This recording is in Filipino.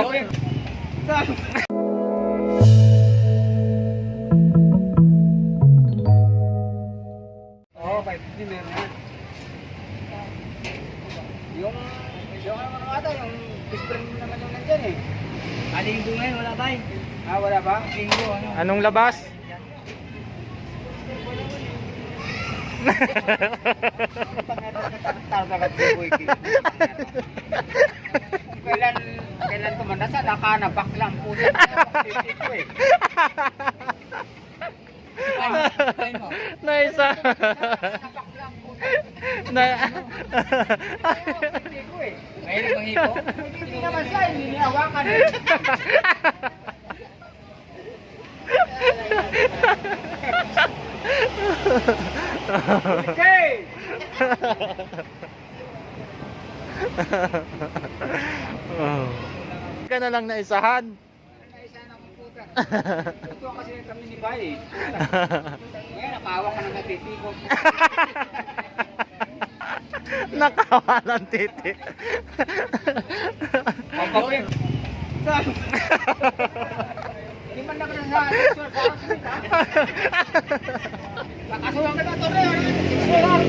Oo, 550 meron yan. Yung, yung ano naman ata, yung mo naman yung nandyan eh. Alinggo ngayon, wala ba? Ah, wala ba? Linggo, ano? Anong labas? Tagagat kailan ko eh. Kain mo. Naisa. Nakanabak lang po na ko eh. Mahilig ang hipo. Hindi naman siya, hindi niya hawakan eh. Okay! oh. Ka na lang naisahan. Naisa na computer. Ito kasi kami ni Bay eh. Ngayon, nakahawak ka ng natitikot. Nakawa ng titi. Pagkawin. Saan? Hindi man na sa? Nakasuhan ka na ito na yun. Sexual harassment,